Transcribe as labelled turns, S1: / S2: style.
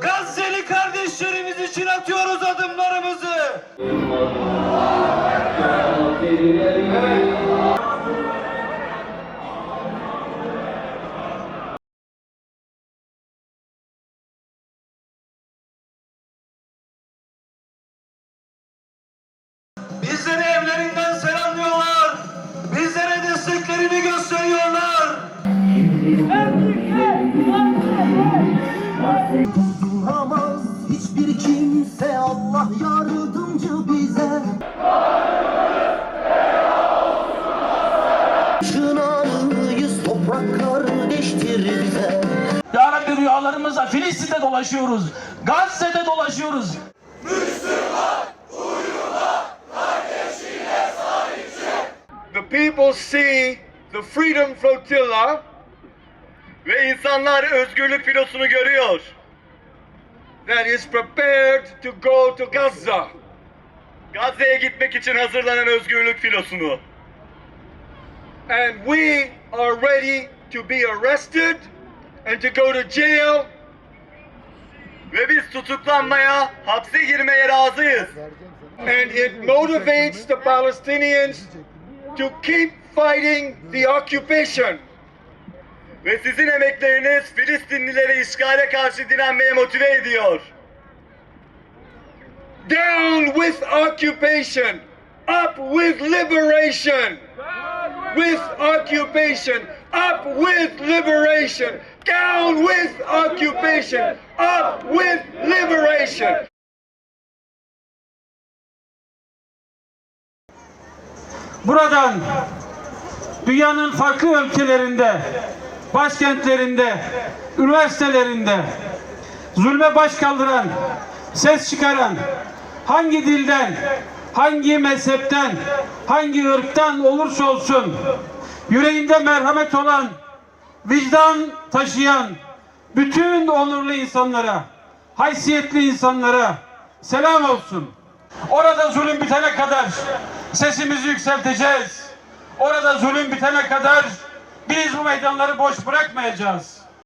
S1: Gazze'li kardeşlerimiz için atıyoruz adımlarımızı. Bizleri evlerinden selamlıyorlar. Bizlere desteklerini gösteriyorlar.
S2: Duramaz hiçbir kimse Allah yardımcı bize Çınarıyız toprak kardeştir bize
S3: Ya Rabbi rüyalarımızda Filistin'de dolaşıyoruz. Gazze'de dolaşıyoruz.
S4: The people see the freedom flotilla ve insanlar özgürlük filosunu görüyor. That is prepared to go to Gaza. Gazze'ye gitmek için hazırlanan özgürlük filosunu. And we are ready to be arrested and to go to jail. Ve biz tutuklanmaya, hapse girmeye razıyız. And it motivates the Palestinians to keep fighting the occupation. Ve sizin emekleriniz Filistinlilere işgale karşı direnmeye motive ediyor. Down with occupation. Up with liberation. With occupation. Up with liberation. Down with occupation. Up with liberation.
S3: Buradan dünyanın farklı ülkelerinde, başkentlerinde, üniversitelerinde zulme baş kaldıran, ses çıkaran, hangi dilden, hangi mezhepten, hangi ırktan olursa olsun yüreğinde merhamet olan, vicdan taşıyan bütün onurlu insanlara, haysiyetli insanlara selam olsun. Orada zulüm bitene kadar sesimizi yükselteceğiz. Orada zulüm bitene kadar biz bu meydanları boş bırakmayacağız.